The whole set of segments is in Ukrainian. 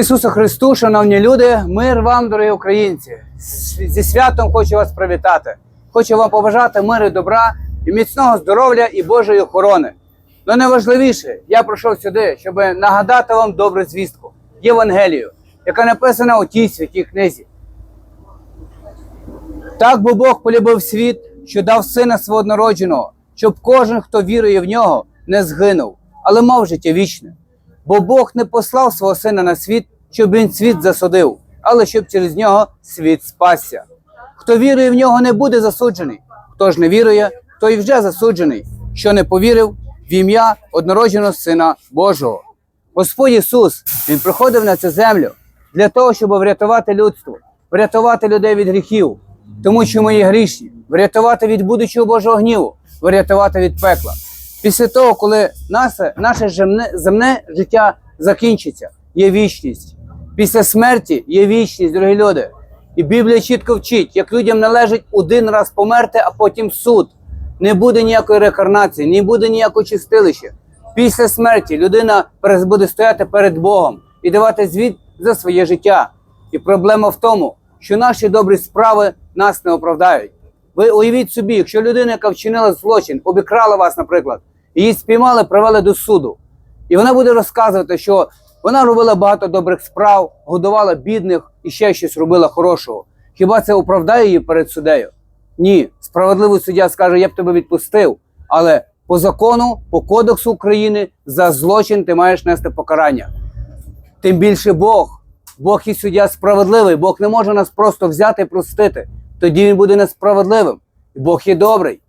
Ісусу Христу, шановні люди, мир вам, дорогі українці. Зі святом хочу вас привітати. Хочу вам побажати миру, добра і міцного здоров'я і Божої охорони. Но найважливіше, я прийшов сюди, щоб нагадати вам добру звістку Євангелію, яка написана у тій святій книзі. Так бо Бог полюбив світ, що дав сина свого однородженого, щоб кожен, хто вірує в нього, не згинув, але мав життя вічне. Бо Бог не послав свого сина на світ, щоб він світ засудив, але щоб через нього світ спасся. Хто вірує в нього, не буде засуджений. Хто ж не вірує, той вже засуджений, що не повірив в ім'я однородженого Сина Божого. Господь Ісус Він приходив на цю землю для того, щоб врятувати людство, врятувати людей від гріхів, тому що ми є грішні, врятувати від будучого Божого гніву, врятувати від пекла. Після того, коли наше, наше земне, земне життя закінчиться, є вічність. Після смерті є вічність, дорогі люди. І Біблія чітко вчить, як людям належить один раз померти, а потім суд. Не буде ніякої реінкарнації, не буде ніякого чистилища. Після смерті людина буде стояти перед Богом і давати звіт за своє життя. І проблема в тому, що наші добрі справи нас не оправдають. Ви уявіть собі, якщо людина, яка вчинила злочин, обікрала вас, наприклад, її спіймали, привели до суду, і вона буде розказувати, що вона робила багато добрих справ, годувала бідних і ще щось робила хорошого. Хіба це оправдає її перед суддею? Ні, справедливий суддя скаже, я б тебе відпустив. Але по закону, по кодексу України за злочин ти маєш нести покарання. Тим більше Бог. Бог і суддя справедливий. Бог не може нас просто взяти і простити. Тоді він буде несправедливим. Бог є добрий.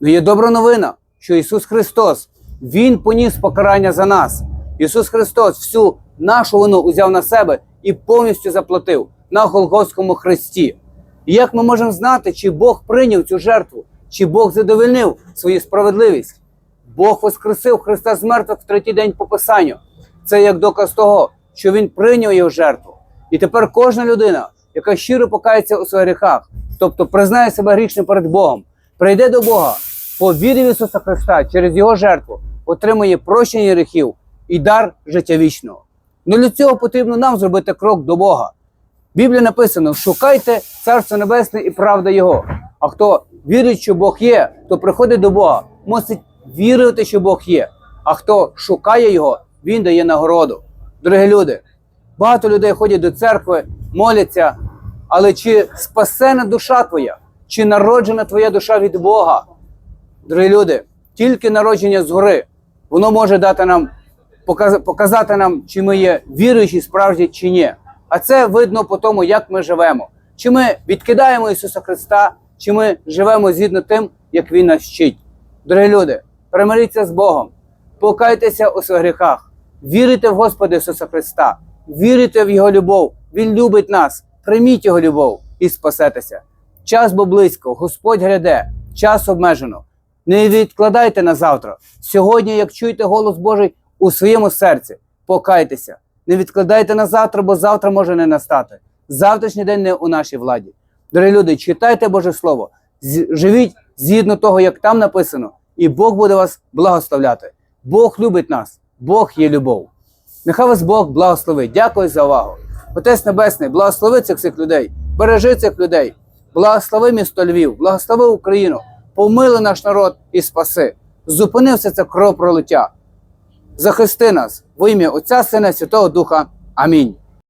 Ну є добра новина, що Ісус Христос, Він поніс покарання за нас. Ісус Христос всю нашу вину узяв на себе і повністю заплатив на Голгофському хресті. І як ми можемо знати, чи Бог прийняв цю жертву, чи Бог задовольнив свою справедливість? Бог воскресив Христа з мертвих в третій день по Писанню. Це як доказ того, що Він прийняв його жертву. І тепер кожна людина, яка щиро покається у своїх гріхах, тобто признає себе грішним перед Богом, прийде до Бога, повірив в Ісуса Христа через Його жертву, отримує прощення гріхів і дар життя вічного. Ну для цього потрібно нам зробити крок до Бога. В Біблії написано: шукайте Царство Небесне і правда Його. А хто вірить, що Бог є, то приходить до Бога, мусить вірити, що Бог є. А хто шукає Його, він дає нагороду. Дорогі люди, багато людей ходять до церкви, моляться, але чи спасена душа твоя, чи народжена твоя душа від Бога? Дорогі люди, тільки народження згори, воно може дати нам показати нам, чи ми є віруючі справді чи ні. А це видно по тому, як ми живемо. Чи ми відкидаємо Ісуса Христа, чи ми живемо згідно тим, як Він нас вчить. Дорогі люди, примиріться з Богом, покайтеся у своїх гріхах, вірите в Господа Ісуса Христа, вірите в Його любов. Він любить нас. Прийміть Його любов і спасетеся. Час бо близько, Господь гряде, час обмежено. Не відкладайте на завтра. Сьогодні, як чуєте голос Божий у своєму серці, покайтеся. Не відкладайте на завтра, бо завтра може не настати. Завтрашній день не у нашій владі. Дорогі люди, читайте Боже Слово, живіть згідно того, як там написано, і Бог буде вас благословляти. Бог любить нас, Бог є любов. Нехай вас Бог благословить. Дякую за увагу. Отець Небесний, благослови цих людей, бережи цих людей, благослови місто Львів, благослови Україну, помили наш народ і спаси. Зупини все це кров пролиття. Захисти нас во ім'я Отця Сина Святого Духа. Амінь.